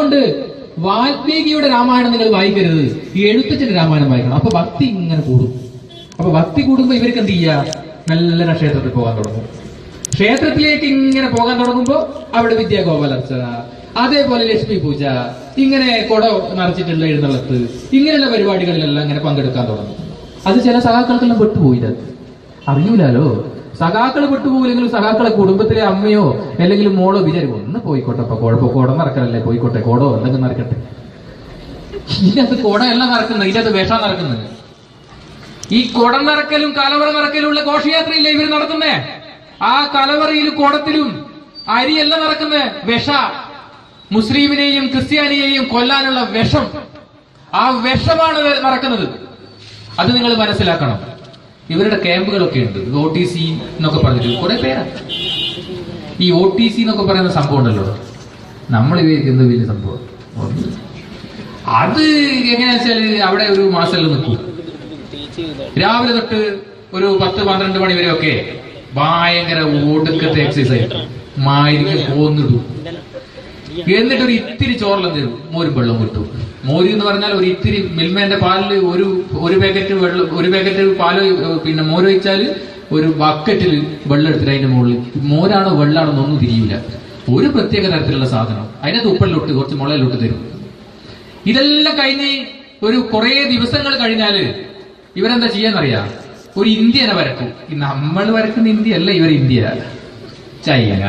അതുകൊണ്ട് വാൽമീകിയുടെ രാമായണം നിങ്ങൾ വായിക്കരുത്. ഈ എഴുത്തച്ഛന്റെ രാമായണം വായിക്കണം. അപ്പൊ ഭക്തി ഇങ്ങനെ കൂടും. അപ്പൊ ഭക്തി കൂടുമ്പോ ഇവർക്ക് എന്ത് ചെയ്യാ? നല്ല ക്ഷേത്രത്തിൽ പോകാൻ തുടങ്ങും. ക്ഷേത്രത്തിലേക്ക് ഇങ്ങനെ പോകാൻ തുടങ്ങുമ്പോ അവിടെ വിദ്യാഗോപാലർച്ച അതേപോലെ ലക്ഷ്മി പൂജ ഇങ്ങനെ കുട നിറച്ചിട്ടുള്ള എഴുന്നള്ളത്ത് ഇങ്ങനെയുള്ള പരിപാടികളിലെല്ലാം ഇങ്ങനെ പങ്കെടുക്കാൻ തുടങ്ങും. അത് ചില സഹാക്കൾക്കെല്ലാം പെട്ടുപോയില്ല അറിയൂലോ സഖാക്കൾ പെട്ടുപോയില്ലെങ്കിൽ സഖാക്കളെ കുടുംബത്തിലെ അമ്മയോ അല്ലെങ്കിൽ മോളോ വിചാരിക്കും ഒന്ന് പോയിക്കോട്ടെ അപ്പൊ കുഴപ്പം കോടം നടക്കലല്ലേ പോയിക്കോട്ടെ കോടോ എന്തെങ്കിലും നടക്കട്ടെ. ഇതിനകത്ത് കുട എല്ലാം നടക്കുന്നത് ഇതിനകത്ത് വിഷം നടക്കുന്നത്. ഈ കുടം നിറക്കലും കലവറ നിറക്കലും ഉള്ള ഘോഷയാത്രയില്ലേ ഇവർ നടത്തുന്നേ? ആ കലവറയിലും കുടത്തിലും അരിയല്ല നടക്കുന്നത് വിഷ. മുസ്ലിമിനെയും ക്രിസ്ത്യാനിയെയും കൊല്ലാനുള്ള വിഷം. ആ വിഷമാണ് നടക്കുന്നത്. അത് നിങ്ങൾ മനസ്സിലാക്കണം. ഇവരുടെ ക്യാമ്പുകളൊക്കെ ഉണ്ട്. ഒ ടി സി എന്നൊക്കെ പറഞ്ഞിട്ട് കുറെ പേരാ ഈ ഒ ടി സി എന്നൊക്കെ പറയുന്ന സംഭവം ഉണ്ടല്ലോ. നമ്മൾ എന്ത് വലിയ സംഭവം? അത് എങ്ങനെയാ വെച്ചാൽ അവിടെ ഒരു മാസം നിൽക്കും. രാവിലെ തൊട്ട് ഒരു പത്ത് പന്ത്രണ്ട് മണി വരെ ഒക്കെ ഭയങ്കര ഒടുക്കത്തെ എക്സസൈസ് മായിരിക്കും പോന്നിടും. എന്നിട്ട് ഒരു ഇത്തിരി ചോറെല്ലാം തരും മോരും വെള്ളം കിട്ടും മോരി എന്ന് പറഞ്ഞാൽ ഒരു ഇത്തിരി മിൽമേന്റെ പാലിൽ ഒരു ഒരു പാക്കറ്റ് വെള്ളം ഒരു പാക്കറ്റ് പാൽ പിന്നെ മോര് വെച്ചാൽ ഒരു ബക്കറ്റിൽ വെള്ളം എടുത്തിട്ട് അതിന്റെ മുകളിൽ മോരാണോ വെള്ളാണോ ഒന്നും തിരിയില്ല ഒരു പ്രത്യേക തരത്തിലുള്ള സാധനം. അതിനകത്ത് ഉപ്പലിലോട്ട് കുറച്ച് മുളയിലോട്ട് തരും. ഇതെല്ലാം കഴിഞ്ഞ് ഒരു കുറേ ദിവസങ്ങൾ കഴിഞ്ഞാൽ ഇവരെന്താ ചെയ്യാന്നറിയാ? ഒരു ഇന്ത്യനെ വരക്കും. നമ്മൾ വരക്കുന്ന ഇന്ത്യ അല്ല ഇവർ India. China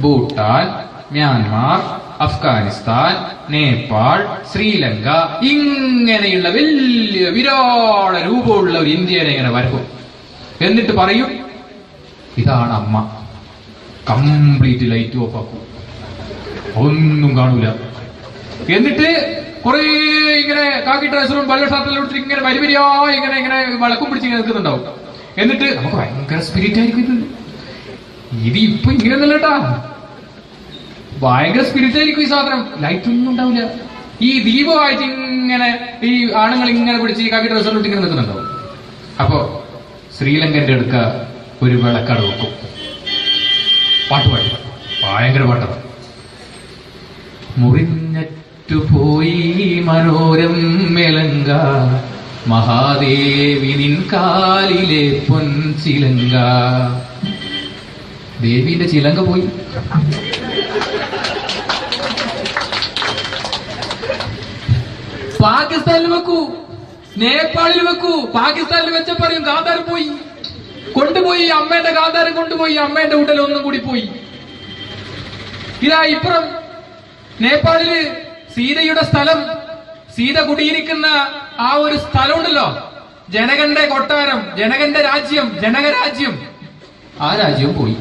Bhutan Myanmar Afghanistan Nepal Sri Lanka ഇങ്ങനെയുള്ള വലിയ വിരാട രൂപമുള്ള ഒരു ഇന്ത്യനെ ഇങ്ങനെ വരക്കും. എന്നിട്ട് പറയും ഇതാണ് അമ്മ. കംപ്ലീറ്റ് ലൈറ്റ് ഓഫ് ആക്കും. ഒന്നും കാണൂല. എന്നിട്ട് കുറെ ഇങ്ങനെ കാക്കി ഡ്രസ്സറും പല ഷർട്ടിലും ഇങ്ങനെ വരിവരിയായി ഇങ്ങനെ ഇങ്ങനെ വളക്കും പിടിച്ച് ഇങ്ങനെ നിൽക്കുന്നുണ്ടാവും. എന്നിട്ട് നമുക്ക് ഭയങ്കര സ്പിരിറ്റ് ആയിരിക്കും ഇത്. ഇത് ഇപ്പൊ ഇങ്ങനെ കേട്ടാ ഭയങ്കര സ്പിരിറ്റ് ആയിരിക്കും ഈ സാധനം. ലൈറ്റ് ഒന്നും ഉണ്ടാവില്ല. ഈ ദീപമായിട്ട് ഇങ്ങനെ ഈ ആണുങ്ങൾ ഇങ്ങനെ പിടിച്ച് ഈ കാക്കി ഡ്രസ്സറിലോട്ട് ഇങ്ങനെ നിൽക്കുന്നുണ്ടാവും. അപ്പോ ശ്രീലങ്കന്റെ അടുക്ക ഒരു വിളക്കട വെക്കും. പാട്ട് പാട്ട് ഭയങ്കര പാട്ടാണ് മുറിഞ്ഞറ്റുപോയി മനോരം മെലങ്ക. മഹാദേവി നിൻ കാലിലെ പൊൻ പൊൻചിലങ്ക. ദേവിന്റെ ചിലങ്ക പോയി. പാകിസ്ഥാനിൽ വെക്കൂ. നേപ്പാളിൽ വെക്കൂ. പാകിസ്ഥാനിൽ വെച്ച പറയും ഗാന്ധാരം പോയി. കൊണ്ടുപോയി. അമ്മേന്റെ ഗാന്ധാരം കൊണ്ടുപോയി. അമ്മേന്റെ ഉടൽ ഒന്നും കൂടി പോയി. ഇതാ ഇപ്പുറം നേപ്പാളിൽ സീതയുടെ സ്ഥലം. സീത കുടിയിരിക്കുന്ന ആ ഒരു സ്ഥലമുണ്ടല്ലോ. ജനകന്റെ കൊട്ടാരം ജനകന്റെ രാജ്യം ജനകരാജ്യം. ആ രാജ്യവും പോയി.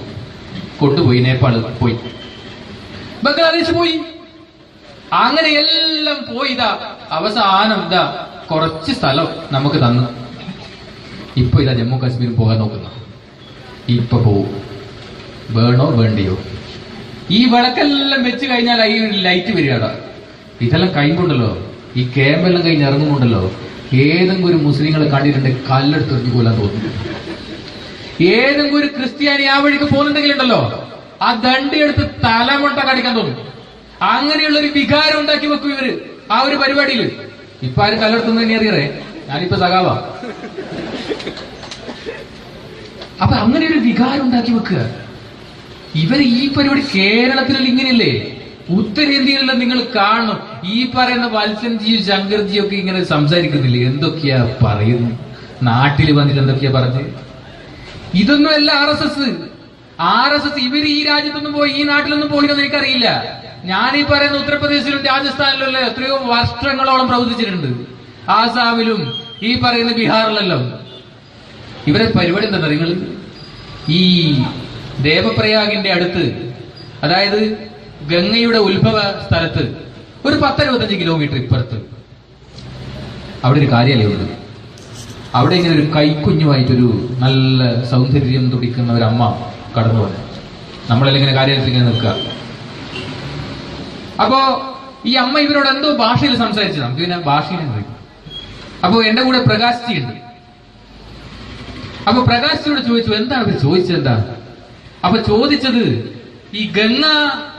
കൊണ്ടുപോയി നേപ്പാൾ പോയി. ബംഗ്ലാദേശ് പോയി. അങ്ങനെ എല്ലാം പോയി ഇതാ. അവസാനം ഇതാ കുറച്ച് സ്ഥലം നമുക്ക് തന്നു. ഇപ്പൊ ഇതാ ജമ്മു കാശ്മീരും പോകാൻ നോക്കുന്ന. ഇപ്പൊ പോവും. വേണോ വേണ്ടിയോ? ഈ വിളക്കെല്ലാം വെച്ച് കഴിഞ്ഞാൽ ഈ ലൈറ്റ് വരികടാ ഇതെല്ലാം കഴിയുമ്പോണ്ടല്ലോ. ഈ ക്യാമ്പെല്ലാം കഴിഞ്ഞ് ഇറങ്ങുമ്പോണ്ടല്ലോ. ഏതെങ്കിലും ഒരു മുസ്ലിങ്ങളെ കണ്ടിട്ടുണ്ടെങ്കിൽ കല്ലെടുത്ത് എറിഞ്ഞു കൊല്ലാൻ തോന്നുന്നു. ഏതെങ്കിലും ഒരു ക്രിസ്ത്യാനി ആ വഴിക്ക് പോകുന്നുണ്ടെങ്കിൽ ഉണ്ടല്ലോ ആ ദണ്ടി എടുത്ത് തലമുട്ട കടിക്കാൻ തോന്നും. അങ്ങനെയുള്ള ഒരു വികാരം ഉണ്ടാക്കി വെക്കും ഇവർ. ആ ഒരു പരിപാടിയിൽ ഇപ്പൊ ആരും കല്ലെടുത്തൊന്നും തന്നെ അറിയറേ ഞാനിപ്പോ സഖാവാ. അപ്പൊ അങ്ങനെ ഒരു വികാരം ഉണ്ടാക്കി വെക്കുക. ഇവർ ഈ പരിപാടി കേരളത്തിൽ ഇങ്ങനെയല്ലേ? ഉത്തരേന്ത്യയിലുള്ള നിങ്ങൾ കാണണം. ഈ പറയുന്ന വത്സൻജിയും ശങ്കർജിയും ഒക്കെ ഇങ്ങനെ സംസാരിക്കുന്നില്ലേ? എന്തൊക്കെയാ പറയുന്നു നാട്ടിൽ വന്നിട്ട് എന്തൊക്കെയാ പറഞ്ഞ്? ഇതൊന്നും അല്ല R S S. R S S ഇവർ ഈ രാജ്യത്തൊന്നും പോയി ഈ നാട്ടിലൊന്നും പോയില്ലെന്ന് എനിക്കറിയില്ല. ഞാൻ ഈ പറയുന്ന ഉത്തർപ്രദേശിലും രാജസ്ഥാനിലും എത്രയോ വർഷങ്ങളോളം പ്രവർത്തിച്ചിട്ടുണ്ട്. ആസാമിലും ഈ പറയുന്ന ബീഹാറിലെല്ലാം. ഇവരെ പരിപാടി എന്താ നിങ്ങൾ? ഈ ദേവപ്രയാഗിന്റെ അടുത്ത് അതായത് ഗംഗയുടെ ഉത്ഭവ സ്ഥലത്ത് ഒരു പത്തറുപത്തഞ്ച് കിലോമീറ്റർ ഇപ്പുറത്ത്. അവിടെ ഒരു കാര്യാലയമുണ്ട് അവിടെ ഇങ്ങനെ ഒരു കൈക്കുഞ്ഞുമായിട്ടൊരു നല്ല സൗന്ദര്യം തുടിക്കുന്ന ഒരു അമ്മ കടന്നു വന്നു നമ്മളെല്ലാം ഇങ്ങനെ കാര്യത്തിൽ ഇങ്ങനെ നിൽക്കുക. അപ്പോ ഈ അമ്മ ഇവരോട് എന്തോ ഭാഷയിൽ സംസാരിച്ചു നമുക്ക് പിന്നെ ഭാഷയിൽ അപ്പോ എന്റെ കൂടെ പ്രകാശ് ഉണ്ട്. അപ്പൊ പ്രകാശിയോട് ചോദിച്ചു എന്താണ് ചോദിച്ചത്? എന്താ? അപ്പൊ ചോദിച്ചത് ഈ ഗംഗ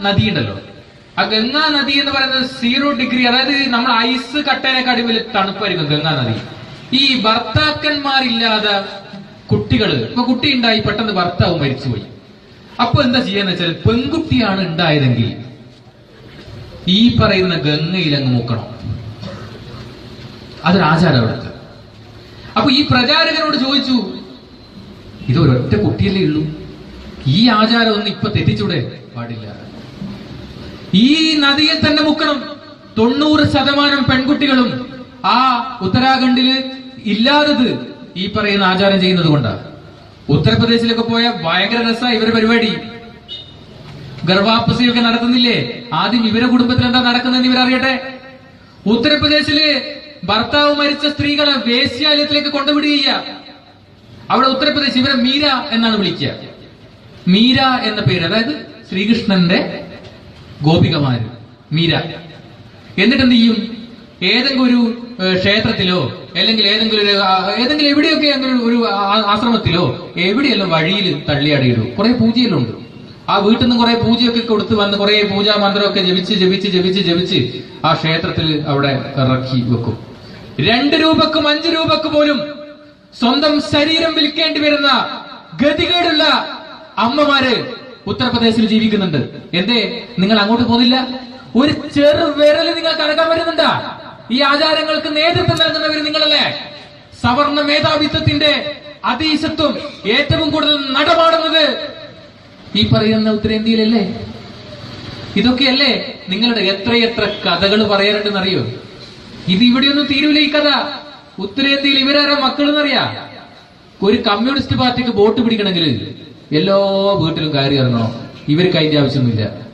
നദി ഉണ്ടല്ലോ. ആ ഗംഗാ നദി എന്ന് പറയുന്നത് സീറോ ഡിഗ്രി അതായത് നമ്മൾ ഐസ് കട്ടേനെക്കാട്ടി വലിയ തണുപ്പായിരിക്കും ഗംഗാ നദി. ഈ ഭർത്താക്കന്മാരില്ലാതെ കുട്ടികൾ. ഇപ്പൊ കുട്ടി ഉണ്ടായി പെട്ടെന്ന് ഭർത്താവ് മരിച്ചുപോയി. അപ്പൊ എന്താ ചെയ്യാന്ന് വെച്ചാൽ പെൺകുട്ടിയാണ് ഉണ്ടായതെങ്കിൽ ഈ പറയുന്ന ഗംഗയിലങ്ങ് മൂക്കണം മുക്കണം. അതൊരു അവിടുത്തെ അപ്പൊ ഈ പ്രചാരകനോട് ചോദിച്ചു ഇത് ഒരൊറ്റ കുട്ടിയല്ലേ ഉള്ളൂ? ഈ ആചാരം ഒന്ന് ഇപ്പൊ തെറ്റിച്ചൂടെ? പാടില്ല. ഈ നദിയിൽ തന്നെ മുക്കണം. തൊണ്ണൂറ് ശതമാനം പെൺകുട്ടികളും ആ ഉത്തരാഖണ്ഡിൽ ഇല്ലാത്തത് ഈ പറയുന്ന ആചാരം ചെയ്യുന്നത് കൊണ്ടാണ് ഉത്തർപ്രദേശിലൊക്കെ പോയ ഭയങ്കര രസ ഇവരുടെ പരിപാടി. ഗർഭാപ്പസിയൊക്കെ നടത്തുന്നില്ലേ? ആദ്യം ഇവരെ കുടുംബത്തിൽ എന്താ നടക്കുന്നതെന്ന് ഇവരറിയട്ടെ? ഉത്തർപ്രദേശിൽ ഭർത്താവ് മരിച്ച സ്ത്രീകളെ വേശ്യാലയത്തിലേക്ക് കൊണ്ടുവിടുകയ്യ അവിടെ ഉത്തർപ്രദേശ് ഇവരെ മീര എന്നാണ് വിളിക്കുക. മീര എന്ന പേര് അതായത് ശ്രീകൃഷ്ണന്റെ ഗോപികമാര്. മീര. എന്നിട്ട് എന്ത് ചെയ്യും? ഏതെങ്കിലും ഒരു ക്ഷേത്രത്തിലോ അല്ലെങ്കിൽ ഏതെങ്കിലും ഒരു ഏതെങ്കിലും എവിടെയൊക്കെ അങ്ങനെ ഒരു ആശ്രമത്തിലോ എവിടെയെല്ലാം വഴിയിൽ തള്ളിയാടിയിടും? കുറെ പൂജയെല്ലാം ഉണ്ട് ആ വീട്ടിൽ നിന്ന് കുറെ പൂജയൊക്കെ കൊടുത്ത് വന്ന് കുറെ പൂജാ മന്ത്രമൊക്കെ ജപിച്ച് ജപിച്ച് ജപിച്ച് ജപിച്ച് ആ ക്ഷേത്രത്തിൽ അവിടെ ഇറക്കി വെക്കും. രണ്ട് രൂപക്കും അഞ്ച് രൂപക്ക് പോലും സ്വന്തം ശരീരം വിൽക്കേണ്ടി വരുന്ന ഗതികേടുള്ള അമ്മമാര് ഉത്തർപ്രദേശിൽ ജീവിക്കുന്നുണ്ട്. എന്തേ? നിങ്ങൾ അങ്ങോട്ട് പോകുന്നില്ല ഒരു ചെറു വിരൽ നിങ്ങൾക്ക് അടക്കാൻ വരുന്നുണ്ടാ? ഈ ആചാരങ്ങൾക്ക് നേതൃത്വം നൽകുന്നവർ നിങ്ങളല്ലേ? സവർണ മേധാവിത്വത്തിന്റെ അതീശത്വം ഏറ്റവും കൂടുതൽ നടപാടുന്നത് ഈ പറയുന്ന ഉത്തരേന്ത്യയിലല്ലേ? ഇതൊക്കെയല്ലേ നിങ്ങളുടെ എത്രയെത്ര കഥകൾ പറയാറുണ്ടെന്ന് അറിയോ ഇത് ഇവിടെയൊന്നും തീരൂല ഈ കഥ. ഉത്തരേന്ത്യയിൽ ഇവരാരോ മക്കളെന്നറിയാ? ഒരു കമ്മ്യൂണിസ്റ്റ് പാർട്ടിക്ക് വോട്ട് പിടിക്കണമെങ്കിൽ എല്ലാ വീട്ടിലും കയറി ഇറങ്ങണം. ഇവർക്ക് അതിന്റെ ആവശ്യമൊന്നുമില്ല.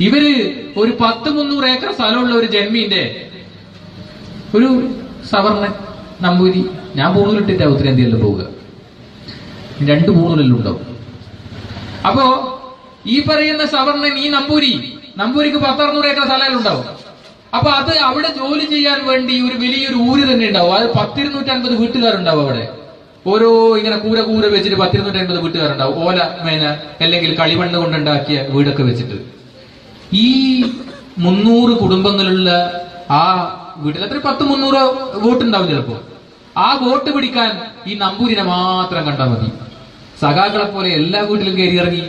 ഇവർ ഒരു പത്ത് മുന്നൂറ് ഏക്കർ സ്ഥലമുള്ള ഒരു ജന്മീന്റെ ഒരു സവർണൻ നമ്പൂരി ഞാൻ പൂണൂലിട്ടിട്ടാ ഉത്തരേന്ത്യയിൽ പോവുക. രണ്ട് പൂണൂലെല്ലാം ഉണ്ടാവും. അപ്പോ ഈ പറയുന്ന സവർണൻ ഈ നമ്പൂരി നമ്പൂരിക്ക് പത്തറുന്നൂറ് ഏക്കർ സ്ഥലം ഉണ്ടാവും അപ്പൊ അത് അവിടെ ജോലി ചെയ്യാൻ വേണ്ടി ഒരു വലിയൊരു ഊര് തന്നെ ഉണ്ടാവും. അത് പത്തിരുന്നൂറ്റി അൻപത് വീട്ടുകാരുണ്ടാവും അവിടെ. ഓരോ ഇങ്ങനെ കൂര കൂര വെച്ചിട്ട് പത്തിരുന്നൂറ്റി അൻപത് വീട്ടുകാരുണ്ടാവും. ഓല മേന അല്ലെങ്കിൽ കളിമണ്ണ് കൊണ്ടുണ്ടാക്കിയ വീടൊക്കെ വെച്ചിട്ട്. ഈ മുന്നൂറ് കുടുംബങ്ങളുള്ള ആ വീട്ടിൽ എത്ര പത്ത് മുന്നൂറ് വോട്ട് ഉണ്ടാവും ചിലപ്പോ. ആ വോട്ട് പിടിക്കാൻ ഈ നമ്പൂരിനെ മാത്രം കണ്ടാൽ മതി. സഖാക്കളെ പോലെ എല്ലാ വീട്ടിലും കയറി ഇറങ്ങി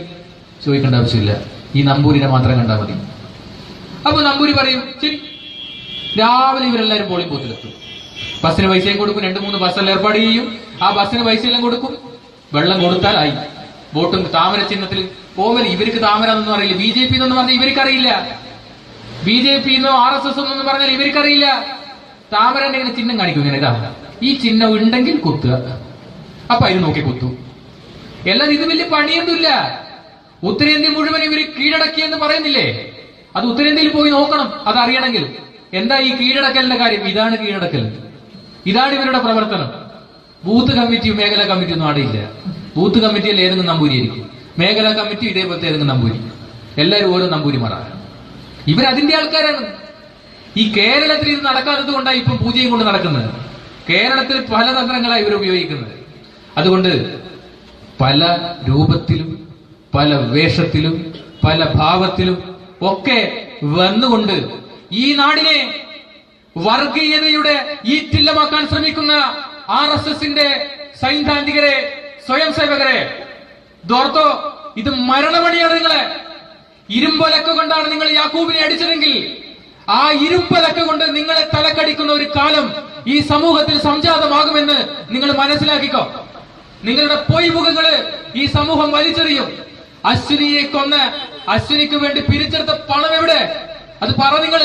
ചോദിക്കേണ്ട ആവശ്യമില്ല. ഈ നമ്പൂരിനെ മാത്രം കണ്ടാൽ മതി. അപ്പൊ നമ്പൂരി പറയും ശരി രാവിലെ ഇവരെല്ലാരും പോളിംഗ് ബൂത്തിലെത്തും ബസ്സിന് പൈസയും കൊടുക്കും രണ്ട് മൂന്ന് ബസ്സെല്ലാം ഏർപ്പാട് ചെയ്യും. ആ ബസ്സിന് പൈസ എല്ലാം കൊടുക്കും. വെള്ളം കൊടുത്താൽ ആയി. വോട്ടും താമര ചിഹ്നത്തിൽ. പോവൽ ഇവർക്ക് താമര എന്നൊന്നും അറിയില്ല. ബി ജെ പി എന്നൊന്നും പറഞ്ഞാൽ ഇവർക്ക് അറിയില്ല ബി ജെ പി എന്നോ ആർ എസ് എസ് എന്നൊന്നും പറഞ്ഞാൽ ഇവർക്കറിയില്ല. താമര ഇങ്ങനെ ചിഹ്നം കാണിക്കും ഇങ്ങനെ ഇതാ. ഈ ചിഹ്നം ഉണ്ടെങ്കിൽ കുത്തുക അപ്പൊ അതിന് നോക്കി കുത്തു. എല്ലാം ഇത് വലിയ പണിയൊന്നുമില്ല. ഉത്തരേന്ത്യ മുഴുവൻ ഇവർ കീഴടക്കി എന്ന് പറയുന്നില്ലേ? അത് ഉത്തരേന്ത്യയിൽ പോയി നോക്കണം അത് അറിയണമെങ്കിൽ എന്താ ഈ കീഴടക്കലിന്റെ കാര്യം? ഇതാണ് കീഴടക്കൽ. ഇതാണ് ഇവരുടെ പ്രവർത്തനം. ബൂത്ത് കമ്മിറ്റിയും മേഖലാ കമ്മിറ്റി ഒന്നും ആടിയില്ല. ബൂത്ത് കമ്മിറ്റിയിൽ ഏതെങ്കിലും നമ്പൂരിയായിരിക്കും. മേഖലാ കമ്മിറ്റി ഇതേപോലത്തെ ഏതെങ്കിലും നമ്പൂരി. എല്ലാവരും ഓരോ നമ്പൂരിമാരാണ്. ഇവരതിന്റെ ആൾക്കാരാണ്. ഈ കേരളത്തിൽ ഇത് നടക്കാത്തത് കൊണ്ടാണ് ഇപ്പം പൂജയും കൊണ്ട് നടക്കുന്നത്. കേരളത്തിൽ പല തന്ത്രങ്ങളാണ് ഇവർ ഉപയോഗിക്കുന്നത്. അതുകൊണ്ട് പല രൂപത്തിലും പല വേഷത്തിലും പല ഭാവത്തിലും ഒക്കെ വന്നുകൊണ്ട് ഈ നാടിനെ വർഗീയതയുടെ ഈറ്റില്ലമാക്കാൻ ശ്രമിക്കുന്ന ആർ എസ് എസിന്റെ സൈദ്ധാന്തികരെ സ്വയം സേവകരെ ദോർത്തോ ഇത് മരണമണിയാണ് നിങ്ങളെ. ഇരുമ്പലക്ക കൊണ്ടാണ് നിങ്ങൾ യാക്കൂബിനെ അടിച്ചതെങ്കിൽ ആ ഇരുമ്പലക്ക കൊണ്ട് നിങ്ങളെ തലക്കടിക്കുന്ന ഒരു കാലം ഈ സമൂഹത്തിൽ സംജാതമാകുമെന്ന് നിങ്ങൾ മനസ്സിലാക്കിക്കോ. നിങ്ങളുടെ പൊയ്മുഖങ്ങൾ ഈ സമൂഹം വലിച്ചെറിയും. അശ്വിനിയെ കൊന്ന് അശ്വിനിക്ക് വേണ്ടി പിരിച്ചെടുത്ത പണം എവിടെ? അത് പറ നിങ്ങൾ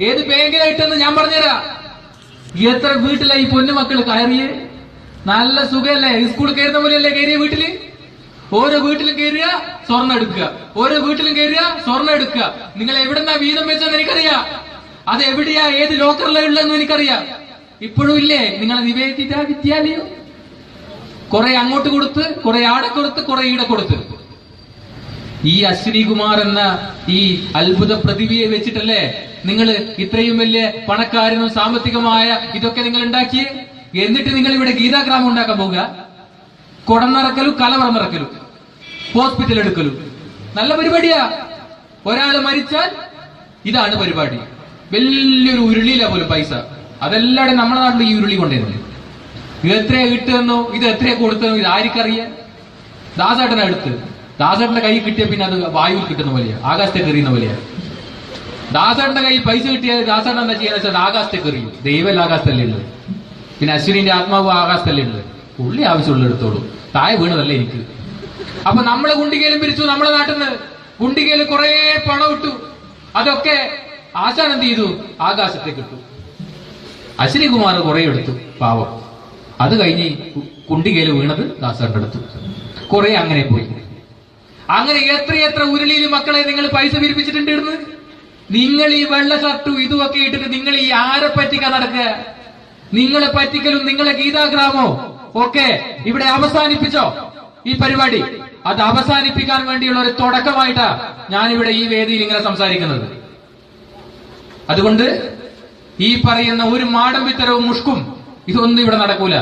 ഏത് ബാങ്കിലായിട്ടെന്ന് ഞാൻ പറഞ്ഞുതരാം. എത്ര വീട്ടിലായി പൊന്നു മക്കൾ കയറിയേ? നല്ല സുഖല്ലേ? സ്കൂളിൽ കയറുന്ന പോലെയല്ലേ കയറിയ വീട്ടിൽ? ഓരോ വീട്ടിലും കയറുക സ്വർണം എടുക്കുക. ഓരോ വീട്ടിലും കയറുക സ്വർണം എടുക്കുക. നിങ്ങൾ എവിടെന്നാ വീതം വെച്ചെന്ന് എനിക്കറിയാം. അത് എവിടെയാ ഏത് ലോക്കറിലാ ഉള്ളതെന്ന് എനിക്കറിയാം. ഇപ്പോഴും ഇല്ലേ? നിങ്ങളെ നിവേദിത വിദ്യാലയം? കുറെ അങ്ങോട്ട് കൊടുത്ത് കുറെ ആടെ കൊടുത്ത് കുറെ ഈടെ കൊടുത്ത്. ഈ അശ്വിനി കുമാർ എന്ന ഈ അത്ഭുത പ്രതിഭയെ വെച്ചിട്ടല്ലേ നിങ്ങൾ ഇത്രയും വലിയ പണക്കാരനും സാമ്പത്തികമായ ഇതൊക്കെ നിങ്ങൾ ഉണ്ടാക്കിയേ? എന്നിട്ട് നിങ്ങൾ ഇവിടെ ഗീതാഗ്രാമം ഉണ്ടാക്കാൻ പോവുക? കുടനിറക്കലും കലവറ നിറക്കലും. ഹോസ്പിറ്റൽ എടുക്കലും. നല്ല പരിപാടിയാ. ഒരാൾ മരിച്ചാൽ ഇതാണ് പരിപാടി. വലിയൊരു ഉരുളിയില പോലും പൈസ. അതെല്ലാടെ നമ്മുടെ നാട്ടിൽ ഈ ഉരുളി കൊണ്ടുവരുന്നത്. ഇത് എത്രയാ കിട്ടുമെന്നോ ഇത് എത്രയാ കൊടുത്തെന്നോ ഇത് ആർക്കറിയാം? ദാസേട്ടനെ അടുത്ത് ദാസേട്ടന്റെ കൈ കിട്ടിയ പിന്നെ അത് വായുവിൽ കിട്ടുന്ന പോലെയാ. ആകാശത്തേക്ക് എറിയുന്ന പോലെയാ. ദാസേട്ടന്റെ കയ്യിൽ പൈസ കിട്ടിയാൽ ദാസേട്ടൻ എന്താ ചെയ്യാന്ന് വെച്ചാൽ ആകാശത്തെ എറിയും. ദൈവം ആകാശത്തല്ലേ ഉള്ളത്? പിന്നെ അശ്വിനിന്റെ ആത്മാവ് ആകാശത്തല്ലേ ഉള്ളത്? പുള്ളി ആവശ്യമുള്ള എടുത്തോളൂ താഴെ വീണതല്ലേ എനിക്ക്? അപ്പൊ നമ്മളെ ഗുണ്ടികയിലും പിരിച്ചു നമ്മളെ നാട്ടിൽ നിന്ന് ഗുണ്ടികയിൽ കുറെ പണം ഇട്ടു. അതൊക്കെ ആശാൻ എന്ത് ചെയ്തു? ആകാശത്തേക്ക് ഇട്ടു. അശ്വനികുമാർ കുറെ എടുത്തു പാവം. അത് കഴിഞ്ഞ് കുണ്ടികയിൽ വീണത് ദാസന്റെ അടുത്തു. കുറെ അങ്ങനെ പോയി. അങ്ങനെ എത്രയെത്ര ഉരുളിയിൽ മക്കളെ നിങ്ങൾ പൈസ പിരിപ്പിച്ചിട്ടുണ്ട് നിങ്ങൾ ഈ വെള്ള ഷർട്ടും ഇതുമൊക്കെ ഇട്ടിട്ട് നിങ്ങൾ ഈ ആരെ പറ്റിക്കാൻ നടക്കുക? നിങ്ങളെ പറ്റിക്കലും നിങ്ങളെ ഗീതാഗ്രാമോ? ഒക്കെ ഇവിടെ അവസാനിപ്പിച്ചോ? ഈ പരിപാടി അത് അവസാനിപ്പിക്കാൻ വേണ്ടിയുള്ള ഒരു തുടക്കമായിട്ടാ ഞാനിവിടെ ഈ വേദിയിൽ ഇങ്ങനെ സംസാരിക്കുന്നത്. അതുകൊണ്ട് ഈ പറയുന്ന ഒരു മാടം വിത്തരവും മുഷ്കും ഇതൊന്നും ഇവിടെ നടക്കൂല.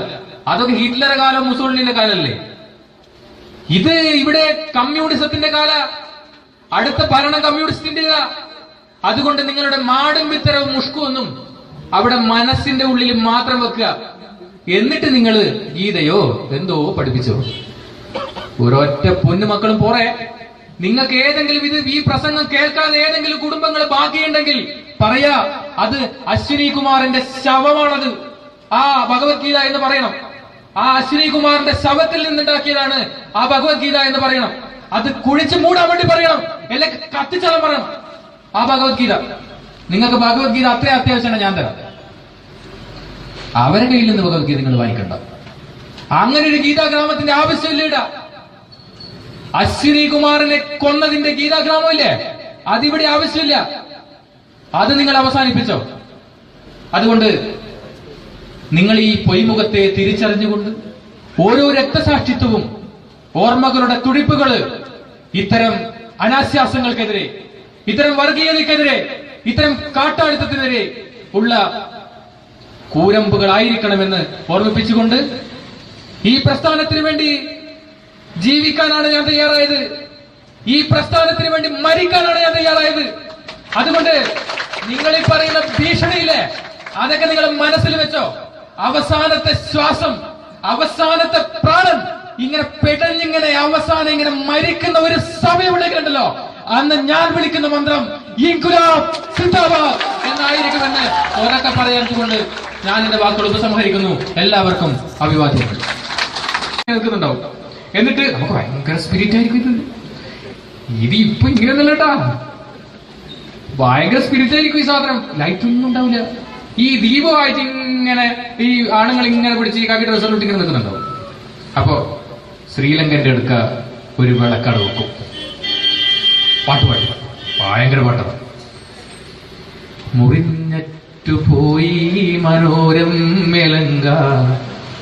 അതൊക്കെ ഹിറ്റ്ലർ കാലം മുസോളിനിന്റെ കാലല്ലേ? ഇത് ഇവിടെ കമ്മ്യൂണിസത്തിന്റെ കാല അടുത്ത ഭരണം കമ്മ്യൂണിസ്റ്റിന്റേതാ അതുകൊണ്ട് നിങ്ങളുടെ മാടും വിത്തരവും മുഷ്കുമൊന്നും അവിടെ മനസ്സിന്റെ ഉള്ളിൽ മാത്രം വെക്കുക. എന്നിട്ട് നിങ്ങൾ ഗീതയോ എന്തോ പഠിപ്പിച്ചോ? ഒരൊറ്റ പൊന്നുമക്കളും പോറെ നിങ്ങൾക്ക് ഏതെങ്കിലും ഇത് ഈ പ്രസംഗം കേൾക്കാതെ ഏതെങ്കിലും കുടുംബങ്ങൾ ബാക്കിയുണ്ടെങ്കിൽ പറയാ അത് അശ്വിനി കുമാറിന്റെ ശവമാണത്. ആ ഭഗവത്ഗീത എന്ന് പറയണം. ആ അശ്വിനി കുമാറിന്റെ ശവത്തിൽ നിന്നുണ്ടാക്കിയതാണ് ആ ഭഗവത്ഗീത എന്ന് പറയണം. അത് കുഴിച്ച് മൂടാൻ വേണ്ടി പറയണം. എല്ലാം കത്തിച്ചാലും പറയണം. ആ ഭഗവത്ഗീത. നിങ്ങൾക്ക് ഭഗവത്ഗീത അത്ര അത്യാവശ്യമാണ് ഞാൻ തരാം. അവരുടെ കയ്യിൽ നിന്ന് ഭഗവത്ഗീത നിങ്ങൾ വാങ്ങിക്കണ്ട അങ്ങനെ ഒരു ഗീതാ ഗ്രാമത്തിന്റെ ആവശ്യമില്ല അശ്വിനി കുമാറിനെ കൊന്നതിന്റെ ഗീതാഗ്രാമം ഇല്ലേ അതിവിടെ ആവശ്യമില്ല. അത് നിങ്ങൾ അവസാനിപ്പിച്ചോ? അതുകൊണ്ട് നിങ്ങൾ ഈ പൊയ്മുഖത്തെ തിരിച്ചറിഞ്ഞുകൊണ്ട് ഓരോ രക്തസാക്ഷിത്വവും ഓർമ്മകളുടെ തുടിപ്പുകൾ ഇത്തരം അനാശ്വാസങ്ങൾക്കെതിരെ ഇത്തരം വർഗീയതയ്ക്കെതിരെ ഇത്തരം കാട്ടാളിത്തത്തിനെതിരെ ഉള്ള കൂരമ്പുകളായിരിക്കണമെന്ന് ഓർമ്മിപ്പിച്ചുകൊണ്ട് ഈ പ്രസ്ഥാനത്തിന് വേണ്ടി ജീവിക്കാനാണ് ഞാൻ തയ്യാറായത്. ഈ പ്രസ്ഥാനത്തിന് വേണ്ടി മരിക്കാനാണ് ഞാൻ തയ്യാറായത്. അതുകൊണ്ട് നിങ്ങൾ ഈ പറയുന്ന ഭീഷണിയില്ലേ അതൊക്കെ നിങ്ങൾ മനസ്സിൽ വെച്ചോ. അവസാനത്തെ ശ്വാസം അവസാനത്തെ പ്രാണൻ ഇങ്ങനെ പെടഞ്ഞിങ്ങനെ അവസാനം ഇങ്ങനെ മരിക്കുന്ന ഒരു സമയമുണ്ടെങ്കിലുണ്ടല്ലോ അന്ന് ഞാൻ വിളിക്കുന്ന മന്ത്രം എന്നായിരിക്കുമെന്ന് ഓരൊക്കെ പറയാൻ ഞാൻ എന്റെ വാക്കുകൾ ഉപസംഹരിക്കുന്നു. എല്ലാവർക്കും അഭിവാദ്യങ്ങൾ. നിൽക്കുന്നുണ്ടാവും എന്നിട്ട് നമുക്ക് ഭയങ്കര സ്പിരിറ്റ് ആയിരിക്കും ഇത്. ഇത് ഇപ്പൊ ഇങ്ങനെയൊന്നല്ല കേട്ടാ ഭയങ്കര സ്പിരിറ്റ് ആയിരിക്കും ഈ സാധനം. ലൈറ്റ് ഒന്നും ഉണ്ടാവില്ല. ഈ ദീപമായിട്ട് ഇങ്ങനെ ഈ ആണുങ്ങൾ ഇങ്ങനെ പിടിച്ച് കാക്കി ഡ്രസ്സോട്ട് ഇങ്ങനെ നിൽക്കുന്നുണ്ടാവും. അപ്പോ ശ്രീലങ്കന്റെ അടുക്ക ഒരു വിളക്കട വെക്കും. പാട്ട് പാട്ട് ഭയങ്കര പാട്ടാണ് മുറിഞ്ഞറ്റുപോയി മനോരം മെലങ്ക.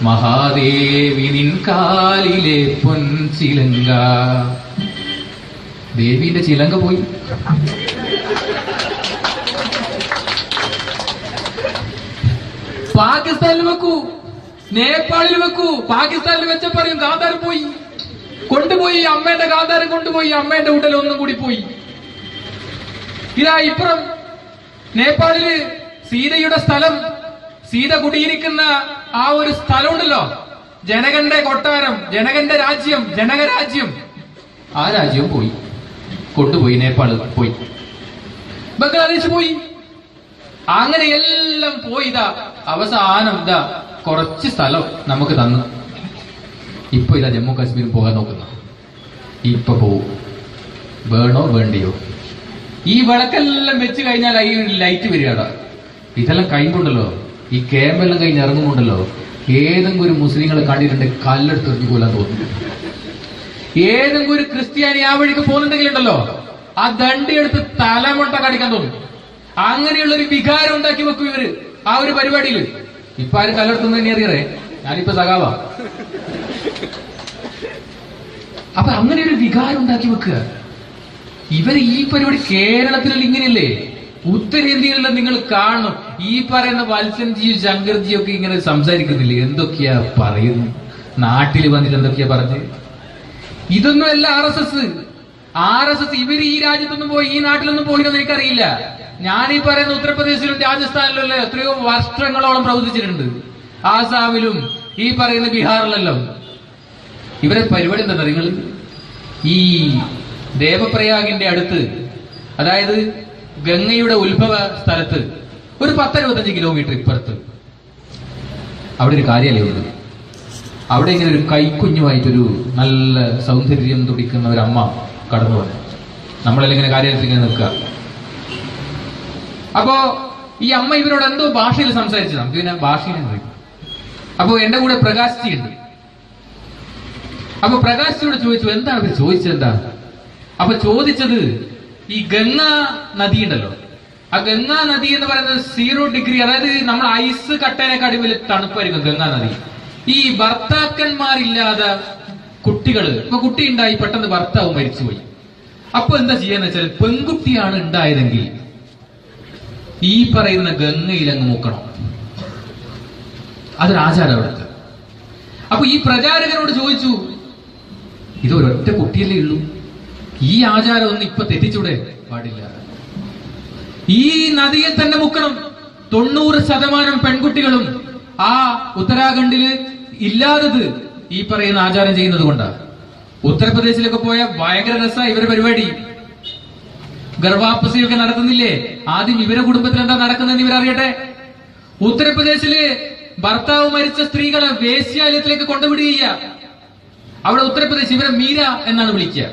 മഹാദേവി നിൻ പൊൻ ചിലങ്ക ദേവിന്റെ ചിലങ്ക പോയി. പാകിസ്ഥാനിൽ വെക്കൂ. നേപ്പാളിൽ വെക്കൂ. പാകിസ്ഥാനിൽ വെച്ച പറയും ഗാന്ധാരം പോയി. കൊണ്ടുപോയി അമ്മേന്റെ ഗാന്ധാരം കൊണ്ടുപോയി അമ്മേന്റെ ഉടൽ ഒന്നും കൂടി പോയി. ഇതാ ഇപ്പുറം നേപ്പാളിൽ സീതയുടെ സ്ഥലം. സീത കുടിയിരിക്കുന്ന ആ ഒരു സ്ഥലമുണ്ടല്ലോ. ജനകന്റെ കൊട്ടാരം ജനകന്റെ രാജ്യം ജനകരാജ്യം. ആ രാജ്യം പോയി. കൊണ്ടുപോയി നേപ്പാൾ പോയി. ബംഗ്ലാദേശ് പോയി. അങ്ങനെ എല്ലാം പോയി ഇതാ. അവസാനം ഇതാ കുറച്ച് സ്ഥലം നമുക്ക് തന്നു. ഇപ്പൊ ഇതാ ജമ്മു കാശ്മീരും പോകാൻ നോക്കുന്ന. ഇപ്പൊ പോവും. വേണോ വേണ്ടിയോ? ഈ വിളക്കെല്ലാം വെച്ച് കഴിഞ്ഞാൽ ഈ ലൈറ്റ് വരികട ഇതെല്ലാം കഴിയുമ്പോണ്ടല്ലോ ഈ ക്യാമ്പെല്ലാം കഴിഞ്ഞ് ഇറങ്ങുന്നുണ്ടല്ലോ. ഏതെങ്കിലും ഒരു മുസ്ലിങ്ങളെ കണ്ടിട്ടുണ്ട് കല്ലെടുത്ത് എറിഞ്ഞു കൊല്ലാൻ തോന്നുന്നു. ഏതെങ്കിലും ഒരു ക്രിസ്ത്യാനി ആ വഴിക്ക് പോകുന്നുണ്ടെങ്കിലുണ്ടല്ലോ ആ ദണ്ടി എടുത്ത് തലമുട്ട കടിക്കാൻ തോന്നും. അങ്ങനെയുള്ള ഒരു വികാരം ഉണ്ടാക്കി വെക്കും ഇവർ ആ ഒരു പരിപാടിയിൽ. ഇപ്പൊ ആരും കല്ലെടുത്തു തന്നെ അറിയറേ ഞാനിപ്പോ സഖാവാ. അപ്പൊ അങ്ങനെ ഒരു വികാരം ഉണ്ടാക്കി വെക്കുക. ഇവർ ഈ പരിപാടി കേരളത്തിൽ ഇങ്ങനെയല്ലേ? ഉത്തരേന്ത്യയിലുള്ള നിങ്ങൾ കാണണം. ഈ പറയുന്ന വത്സൻജിയും ശങ്കർജിയും ഒക്കെ ഇങ്ങനെ സംസാരിക്കുന്നില്ലേ എന്തൊക്കെയാ പറയുന്നു നാട്ടിൽ വന്നിട്ട് എന്തൊക്കെയാ പറഞ്ഞ്? ഇതൊന്നും അല്ല R S S R S S ഇവർ ഈ രാജ്യത്തൊന്നും പോയി ഈ നാട്ടിലൊന്നും പോയില്ലെന്ന് എനിക്കറിയില്ല. ഞാൻ ഈ പറയുന്ന ഉത്തർപ്രദേശിലും രാജസ്ഥാനിലും എത്രയോ വർഷങ്ങളോളം പ്രവർത്തിച്ചിട്ടുണ്ട്. ആസാമിലും ഈ പറയുന്ന ബീഹാറിലെല്ലാം. ഇവരെ പരിപാടി എന്താ നിങ്ങൾ? ഈ ദേവപ്രയാഗിന്റെ അടുത്ത് അതായത് ഗംഗയുടെ ഉത്ഭവ സ്ഥലത്ത് ഒരു പത്തറുപത്തഞ്ച് കിലോമീറ്റർ ഇപ്പുറത്ത്. അവിടെ ഒരു കാര്യമല്ലേ ഉള്ളൂ? അവിടെ ഇങ്ങനെ ഒരു കൈക്കുഞ്ഞുമായിട്ടൊരു നല്ല സൗന്ദര്യം തുടിക്കുന്ന ഒരു അമ്മ കടന്നു വന്നു. നമ്മളെല്ലാം ഇങ്ങനെ കാര്യത്തിൽ ഇങ്ങനെ നിൽക്കുക. അപ്പോ ഈ അമ്മ ഇവരോട് എന്തോ ഭാഷയിൽ സംസാരിച്ചു. നമുക്ക് പിന്നെ ഭാഷയിൽ അപ്പോ എന്റെ കൂടെ പ്രകാശ്ജി ഉണ്ട്. അപ്പൊ പ്രകാശിനോട് ചോദിച്ചു എന്താണ്? എന്താ? അപ്പൊ ചോദിച്ചത് ഈ ഗംഗാ നദി ഉണ്ടല്ലോ. ആ ഗംഗാ നദി എന്ന് പറയുന്നത് സീറോ ഡിഗ്രി അതായത് നമ്മൾ ഐസ് കട്ടേനെക്കാട്ടി വലിയ തണുപ്പായിരിക്കും ഗംഗാ നദി. ഈ ഭർത്താക്കന്മാരില്ലാതെ കുട്ടികൾ ഇപ്പൊ കുട്ടി ഉണ്ടായി പെട്ടെന്ന് ഭർത്താവ് മരിച്ചുപോയി. അപ്പൊ എന്താ ചെയ്യാന്ന് വെച്ചാൽ പെൺകുട്ടിയാണ് ഉണ്ടായതെങ്കിൽ ഈ പറയുന്ന ഗംഗയിൽ അങ്ങ് മുക്കണം. അതൊരാചാരം അവിടുത്തെ. അപ്പൊ ഈ പ്രചാരകനോട് ചോദിച്ചു ഇത് ഒരൊറ്റ കുട്ടിയല്ലേ ഉള്ളൂ? ഈ ആചാരം ഒന്ന് ഇപ്പൊ തെറ്റിച്ചൂടെ? പാടില്ല. ഈ നദിയിൽ തന്നെ മുക്കണം. തൊണ്ണൂറ് ശതമാനം പെൺകുട്ടികളും ആ ഉത്തരാഖണ്ഡിൽ ഇല്ലാത്തത് ഈ പറയുന്ന ആചാരം ചെയ്യുന്നത് കൊണ്ടാണ് ഉത്തർപ്രദേശിലൊക്കെ പോയ ഭയങ്കര രസമാണ് ഇവരുടെ പരിപാടി. ഗർഭാപ്പസിയൊക്കെ നടത്തുന്നില്ലേ? ആദ്യം ഇവരെ കുടുംബത്തിൽ എന്താ നടക്കുന്നതെന്ന് ഇവരറിയട്ടെ ഉത്തർപ്രദേശിൽ ഭർത്താവ് മരിച്ച സ്ത്രീകളെ വേശ്യാലയത്തിലേക്ക് കൊണ്ടുവിടുകയ്യ അവിടെ ഉത്തർപ്രദേശ് ഇവരെ മീര എന്നാണ് വിളിക്കുക.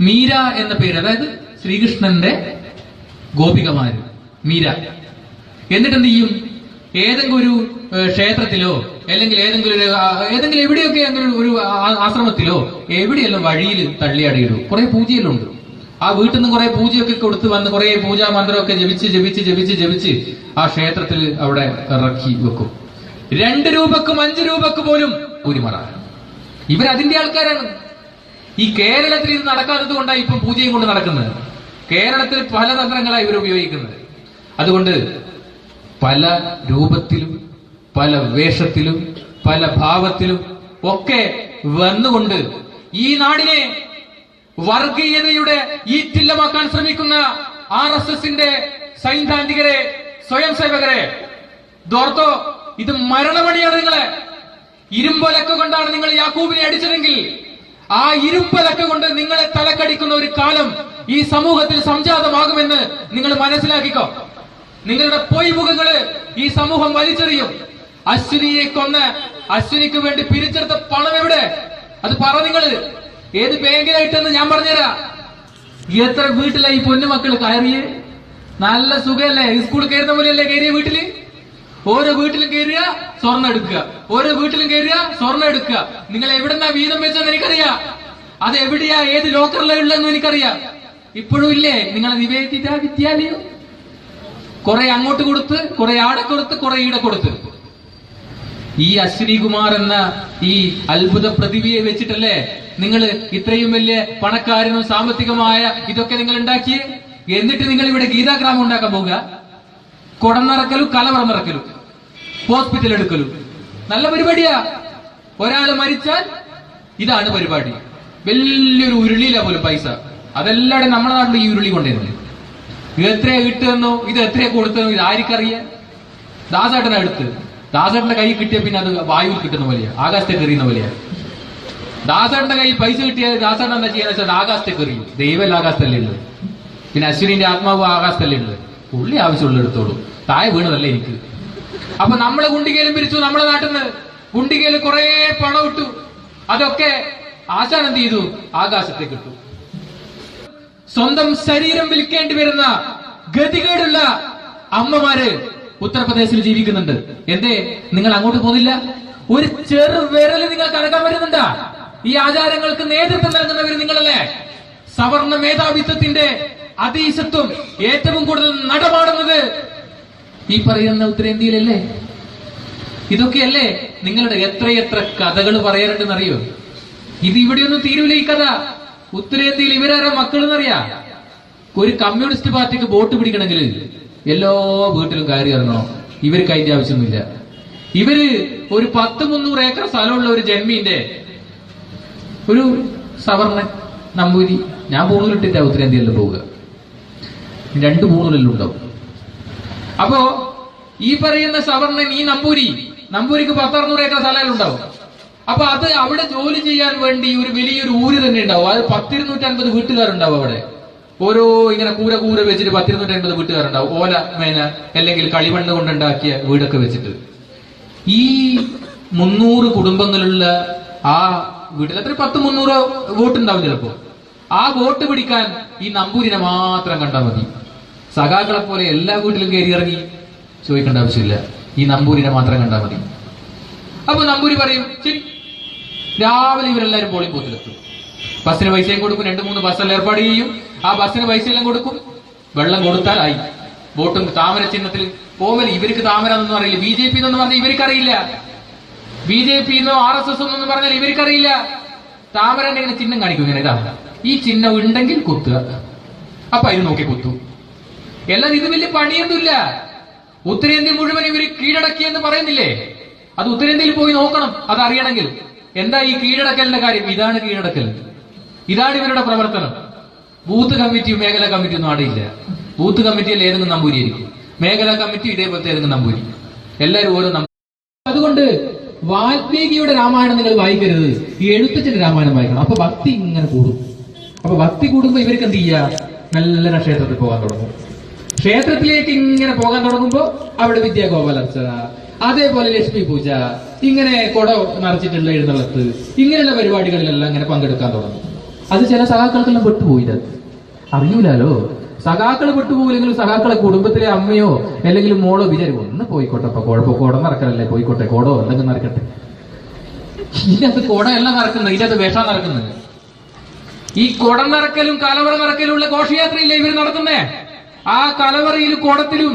മീര എന്ന പേര്. അതായത് ശ്രീകൃഷ്ണന്റെ ഗോപികമാര് മീര. എന്നിട്ട് എന്ത് ചെയ്യും? ഏതെങ്കിലും ഒരു ക്ഷേത്രത്തിലോ അല്ലെങ്കിൽ ഏതെങ്കിലും ഒരു ഏതെങ്കിലും എവിടെയൊക്കെ അങ്ങനെ ഒരു ആശ്രമത്തിലോ എവിടെയെല്ലാം വഴിയിൽ തള്ളിയാടിയിടും? കുറെ പൂജയെല്ലാം ഉണ്ട് ആ വീട്ടിൽ നിന്ന് കുറെ പൂജയൊക്കെ കൊടുത്ത് വന്ന് കുറെ പൂജാ മന്ത്രമൊക്കെ ജപിച്ച് ജപിച്ച് ജപിച്ച് ജപിച്ച് ആ ക്ഷേത്രത്തിൽ അവിടെ ഇറക്കി വെക്കും. രണ്ട് രൂപക്കും അഞ്ച് രൂപക്ക് പോലും ഉരിമറ ഇവർ അതിന്റെ ആൾക്കാരാണ്. ഈ കേരളത്തിൽ ഇത് നടക്കാത്തത് കൊണ്ടാണ് ഇപ്പം പൂജയും കൊണ്ട് നടക്കുന്നത്. കേരളത്തിൽ പല തന്ത്രങ്ങളാണ് ഇവർ ഉപയോഗിക്കുന്നത്. അതുകൊണ്ട് പല രൂപത്തിലും പല വേഷത്തിലും പല ഭാവത്തിലും ഒക്കെ വന്നുകൊണ്ട് ഈ നാടിനെ വർഗീയതയുടെ ഈറ്റില്ലമാക്കാൻ ശ്രമിക്കുന്ന ആർ എസ് എസിന്റെ സൈദ്ധാന്തികരെ സ്വയം സേവകരെ ദോർത്തോ ഇത് മരണമണിയാണ് നിങ്ങളെ. ഇരുമ്പലക്ക കൊണ്ടാണ് നിങ്ങൾ യാക്കൂബിനെ അടിച്ചതെങ്കിൽ ആ ഇരുമ്പലക്ക കൊണ്ട് നിങ്ങളെ തലക്കടിക്കുന്ന ഒരു കാലം ഈ സമൂഹത്തിൽ സംജാതമാകുമെന്ന് നിങ്ങൾ മനസ്സിലാക്കിക്കോ. നിങ്ങളുടെ പൊയ്മുഖങ്ങൾ ഈ സമൂഹം വലിച്ചെറിയും. അശ്വിനിയെ കൊന്ന് അശ്വിനിക്ക് വേണ്ടി പിരിച്ചെടുത്ത പണം എവിടെ? അത് പറ നിങ്ങൾ ഏത് ബാങ്കിലായിട്ടെന്ന് ഞാൻ പറഞ്ഞുതരാം. എത്ര വീട്ടിലെ ഈ പൊന്നുമക്കൾ കയറിയേ? നല്ല സുഖല്ലേ? ഈ സ്കൂളിൽ കയറുന്ന പോലെയല്ലേ കയറിയ വീട്ടിൽ? ഓരോ വീട്ടിലും കയറുക സ്വർണം എടുക്കുക. ഓരോ വീട്ടിലും കയറുക സ്വർണം എടുക്കുക. നിങ്ങൾ എവിടെന്നാ വീതം വെച്ചെന്ന് എനിക്കറിയാം. അത് എവിടെയാ ഏത് ലോക്കറിലാ ഉള്ളതെന്ന് എനിക്കറിയാം. ഇപ്പോഴും ഇല്ലേ? നിങ്ങൾ നിവേദിത വിദ്യാലയം? കുറെ അങ്ങോട്ട് കൊടുത്ത് കുറെ ആടെ കൊടുത്ത് കുറെ ഈടെ കൊടുത്ത്. ഈ അശ്വിനി കുമാർ എന്ന ഈ അത്ഭുത പ്രതിഭയെ വെച്ചിട്ടല്ലേ നിങ്ങൾ ഇത്രയും വലിയ പണക്കാരനും സാമ്പത്തികമായ ഇതൊക്കെ നിങ്ങൾ എന്നിട്ട് നിങ്ങൾ ഇവിടെ ഗീതാഗ്രാമം ഉണ്ടാക്കാൻ പോവുക? കുടനിറക്കലും കലവറ നിറക്കലും ഹോസ്പിറ്റൽ എടുക്കലും. നല്ല പരിപാടിയാ. ഒരാൾ മരിച്ചാൽ ഇതാണ് പരിപാടി. വലിയൊരു ഉരുളിയിലാ പോലും പൈസ. അതെല്ലാടെ നമ്മുടെ നാട്ടിൽ ഈ ഉരുളി കൊണ്ടുവരുന്നത്. ഇത് എത്രയാ കിട്ടുമെന്നോ ഇത് എത്രയാ കൊടുത്തെന്നോ ഇത് ആർക്കറിയാം? ദാസേട്ടൻ അടുത്ത് ദാസേട്ടന്റെ കൈ കിട്ടിയ പിന്നെ അത് വായുവിൽ കിട്ടുന്ന പോലെയാ ആകാശത്തെ എറിയുന്ന പോലെയാ. ദാസേട്ടന്റെ കയ്യിൽ പൈസ കിട്ടിയാൽ ദാസേട്ടൻ എന്താ ചെയ്യാന്ന് വെച്ചാൽ ആകാശത്തെ എറിയും ദൈവമല്ല ആകാശത്തല്ലേ ഉള്ളത്? പിന്നെ അശ്വിനിന്റെ ആത്മാവ് ആകാശത്തല്ലേ ഉള്ളത്? പുള്ളി ആവശ്യമുള്ള എടുത്തോളൂ. താഴെ വീണതല്ലേ എനിക്ക്. അപ്പൊ നമ്മളെ ഗുണ്ടികയിലും പിരിച്ചു നമ്മളെ നാട്ടിൽ നിന്ന്. ഗുണ്ടികയിൽ കുറെ പണം ഇട്ടു. അതൊക്കെ ആശാൻ എന്ത് ചെയ്തു? ആകാശത്തേക്ക് ഇട്ടു. സ്വന്തം ശരീരം വിൽക്കേണ്ടി വരുന്ന ഗതികേടുള്ള അമ്മമാര് ഉത്തർപ്രദേശിൽ ജീവിക്കുന്നുണ്ട്. എന്തേ? നിങ്ങൾ അങ്ങോട്ട് പോകുന്നില്ല ഒരു ചെറു വിരൽ നിങ്ങൾക്ക് അടക്കാൻ വരുന്നുണ്ടാ. ഈ ആചാരങ്ങൾക്ക് നേതൃത്വം നൽകുന്നവർ നിങ്ങളല്ലേ? സവർണ മേധാവിത്വത്തിന്റെ അതീശത്വം ഏറ്റവും കൂടുതൽ നടപാടുന്നത് ഈ പറയുന്ന ഉത്തരേന്ത്യയിലല്ലേ? ഇതൊക്കെയല്ലേ നിങ്ങളുടെ എത്രയെത്ര കഥകൾ പറയാറുണ്ടെന്ന് അറിയോ ഇത് ഇവിടെയൊന്നും തീരൂല ഈ കഥ. ഉത്തരേന്ത്യയിൽ ഇവരാരാ മക്കളെന്നറിയാ? ഒരു കമ്മ്യൂണിസ്റ്റ് പാർട്ടിക്ക് വോട്ട് പിടിക്കണമെങ്കിൽ എല്ലാ വീട്ടിലും കയറി ഇറങ്ങണം. ഇവർക്ക് അതിന്റെ ആവശ്യമൊന്നുമില്ല. ഇവർ ഒരു പത്ത് മുന്നൂറ് ഏക്കർ സ്ഥലമുള്ള ഒരു ജന്മീന്റെ ഒരു സവർണൻ നമ്പൂരി ഞാൻ പൂണൂലിട്ടില്ല ഉത്തരേന്ത്യയിൽ പോവുക. രണ്ട് പൂണൂലെല്ലാം ഉണ്ടാവും. അപ്പോ ഈ പറയുന്ന സവർണൻ ഈ നമ്പൂരി നമ്പൂരിക്ക് പത്തറുന്നൂറ് ഏക്കർ സ്ഥലം അപ്പൊ അത് അവിടെ ജോലി ചെയ്യാൻ വേണ്ടി ഒരു വലിയൊരു ഊര് തന്നെ ഉണ്ടാവും. അത് പത്തിരുന്നൂറ്റി അൻപത് വീട്ടുകാരുണ്ടാവും അവിടെ. ഓരോ ഇങ്ങനെ കൂര കൂര വെച്ചിട്ട് പത്തിരുന്നൂറ്റി അൻപത് വീട്ടുകാരുണ്ടാവും. ഓല മേന അല്ലെങ്കിൽ കളിമണ്ണ് കൊണ്ടുണ്ടാക്കിയ വീടൊക്കെ വെച്ചിട്ട്. ഈ മുന്നൂറ് കുടുംബങ്ങളുള്ള ആ വീട്ടിൽ എത്ര? പത്ത് മുന്നൂറ് വോട്ടുണ്ടാവും ചിലപ്പോ. ആ വോട്ട് പിടിക്കാൻ ഈ നമ്പൂരിനെ മാത്രം കണ്ടാൽ മതി. സഖാക്കളെ പോലെ എല്ലാ വീട്ടിലും കയറി ഇറങ്ങി ചോദിക്കേണ്ട ആവശ്യമില്ല. ഈ നമ്പൂരിനെ മാത്രം കണ്ടാൽ മതി. അപ്പൊ നമ്പൂരി പറയും രാവിലെ ഇവരെല്ലാരും പോളിംഗ് ബൂത്തിലെത്തും. ബസ്സിന് പൈസയും കൊടുക്കും രണ്ട് മൂന്ന് ബസ്സെല്ലാം ഏർപ്പാട് ചെയ്യും. ആ ബസ്സിന് പൈസ എല്ലാം കൊടുക്കും. വെള്ളം കൊടുത്താൽ ആയി. വോട്ടും താമര ചിഹ്നത്തിൽ പോവൽ ഇവർക്ക് താമര എന്നൊന്നും അറിയില്ല. ബി ജെ പി എന്നൊന്നും പറഞ്ഞാൽ ഇവർക്ക് അറിയില്ല ബി ജെ പി എന്നോ ആർ എസ് എസ് എന്നൊന്നും പറഞ്ഞാൽ ഇവർക്ക് അറിയില്ല താമരന്റെ ഇങ്ങനെ ചിഹ്നം കാണിക്കും. ഇങ്ങനെ ഇതാ. ഈ ചിഹ്നം ഉണ്ടെങ്കിൽ കുത്തുക അപ്പൊ അതിന് നോക്കി കുത്തു. എല്ലാം ഇത് വലിയ പണിയൊന്നുമില്ല. ഉത്തരേന്ത്യ മുഴുവൻ ഇവർ കീഴടക്കി എന്ന് പറയുന്നില്ലേ? അത് ഉത്തരേന്ത്യയിൽ പോയി നോക്കണം. അത് അറിയണമെങ്കിൽ എന്താ ഈ കീഴടക്കലിന്റെ കാര്യം? ഇതാണ് കീഴടക്കൽ. ഇതാണ് ഇവരുടെ പ്രവർത്തനം. ബൂത്ത് കമ്മിറ്റിയും മേഖലാ കമ്മിറ്റിയും ഒന്നും അവിടെ ഇല്ല. ബൂത്ത് കമ്മിറ്റിയിൽ ഏതെങ്കിലും നമ്പൂരി ആയിരിക്കും. മേഖലാ കമ്മിറ്റി ഇതേപോലത്തെ ഏതെങ്കിലും നമ്പൂരി. എല്ലാവരും ഓരോ നമ്പൂരി അതുകൊണ്ട് വാൽമീകിയുടെ രാമായണം നിങ്ങൾ വായിക്കരുത്. ഈ എഴുത്തച്ഛന്റെ രാമായണം വായിക്കണം. അപ്പൊ ഭക്തി ഇങ്ങനെ കൂടും. അപ്പൊ ഭക്തി കൂടുമ്പോ ഇവർക്ക് എന്ത് ചെയ്യാ? നല്ല ക്ഷേത്രത്തിൽ പോകാൻ തുടങ്ങും. ക്ഷേത്രത്തിലേക്ക് ഇങ്ങനെ പോകാൻ തുടങ്ങുമ്പോ അവിടെ വിദ്യാഗോപാലർച്ച അതേപോലെ ലക്ഷ്മി പൂജ ഇങ്ങനെ കുട നിറച്ചിട്ടുള്ള എഴുന്നള്ളത്ത് ഇങ്ങനെയുള്ള പരിപാടികളിലെല്ലാം ഇങ്ങനെ പങ്കെടുക്കാൻ തുടങ്ങും. അത് ചില സഹാക്കൾക്കെല്ലാം പെട്ടുപോയില്ല അറിയൂലോ സഖാക്കൾ പെട്ടുപോകില്ലെങ്കിൽ സഖാക്കളെ കുടുംബത്തിലെ അമ്മയോ അല്ലെങ്കിൽ മോളോ വിചാരിക്കും ഒന്ന് പോയിക്കോട്ടെ അപ്പൊ കുഴപ്പം കുടം നടക്കലല്ലേ പോയിക്കോട്ടെ കുടോ എന്തെങ്കിലും നടക്കട്ടെ ഇതിനകത്ത് എല്ലാം നടക്കുന്നത് ഇതിനകത്ത് വിഷം നടക്കുന്നത് ഈ കുടം നടക്കലും കലവറ നടക്കലും ഉള്ള ഘോഷയാത്രയില്ലേ ഇവർ നടത്തുന്നേ? ആ കലവറയിലും കുടത്തിലും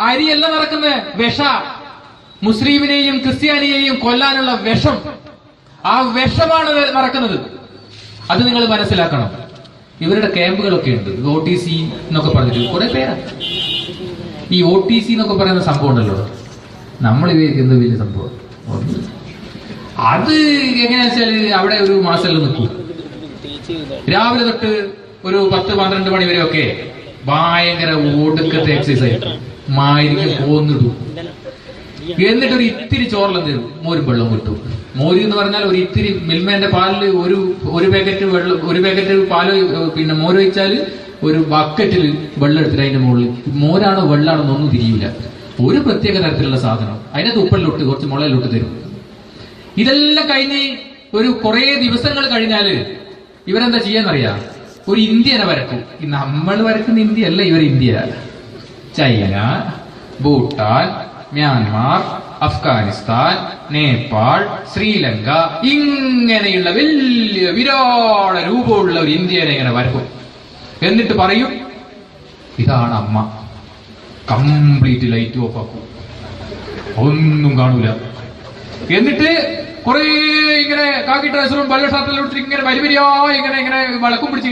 അരിയെല്ലാം നടക്കുന്നത് വിഷ. മുസ്ലിമിനെയും ക്രിസ്ത്യാനിയെയും കൊല്ലാനുള്ള വിഷം. ആ വിഷമാണ് മറക്കുന്നത്. അത് നിങ്ങൾ മനസ്സിലാക്കണം. ഇവരുടെ ക്യാമ്പുകളൊക്കെ ഉണ്ട്. ഒ ടി സി എന്നൊക്കെ പറഞ്ഞിട്ട് കുറെ പേരാ. ഈ ഒ ടി സി എന്നൊക്കെ പറയുന്ന സംഭവം ഉണ്ടല്ലോ. നമ്മൾ എന്ത് വലിയ സംഭവം? അത് എങ്ങനെയാ വെച്ചാൽ അവിടെ ഒരു മാസം നിൽക്കും. രാവിലെ തൊട്ട് ഒരു പത്ത് പന്ത്രണ്ട് മണി വരെ ഒക്കെ ഭയങ്കര ഒടുക്കത്തെ എക്സസൈസ് മായിരിക്കും പോന്നിടും. എന്നിട്ട് ഒരു ഇത്തിരി ചോറെല്ലാം തരും മോരും വെള്ളം കിട്ടും മോരി എന്ന് പറഞ്ഞാൽ ഒരു ഇത്തിരി മിൽമേന്റെ പാലിൽ ഒരു ഒരു പാക്കറ്റ് വെള്ളം ഒരു പാക്കറ്റ് പാൽ പിന്നെ മോര് വെച്ചാൽ ഒരു ബക്കറ്റിൽ വെള്ളം എടുത്തിട്ട് അതിന്റെ മുകളിൽ. മോരാണോ വെള്ളമാണോ ഒന്നും തിരിയില്ല ഒരു പ്രത്യേക തരത്തിലുള്ള സാധനം. അതിനകത്ത് ഉപ്പലിലോട്ട് കുറച്ച് മുളയിലോട്ട് തരും. ഇതെല്ലാം കഴിഞ്ഞ് ഒരു കുറെ ദിവസങ്ങൾ കഴിഞ്ഞാൽ ഇവരെന്താ ചെയ്യാന്നറിയാ? ഒരു ഇന്ത്യനെ വരക്കും. നമ്മൾ വരക്കുന്ന ഇന്ത്യ അല്ല ഇവർ India. China Bhutan Myanmar Afghanistan Nepal Sri Lanka ഇങ്ങനെയുള്ള വലിയ വിരാട രൂപമുള്ള ഒരു ഇന്ത്യനെ ഇങ്ങനെ വരക്കും. എന്നിട്ട് പറയും ഇതാണ് അമ്മ. കംപ്ലീറ്റ് ലൈറ്റ് ഓഫ് ആക്കും. ഒന്നും കാണൂല. എന്നിട്ട് കുറെ ഇങ്ങനെ കാക്കി ഡ്രസ്സറും പല ഷർട്ടിലും ഇങ്ങനെ വരിവരിയായി വരിയാ ഇങ്ങനെ ഇങ്ങനെ വളക്കും പിടിച്ച്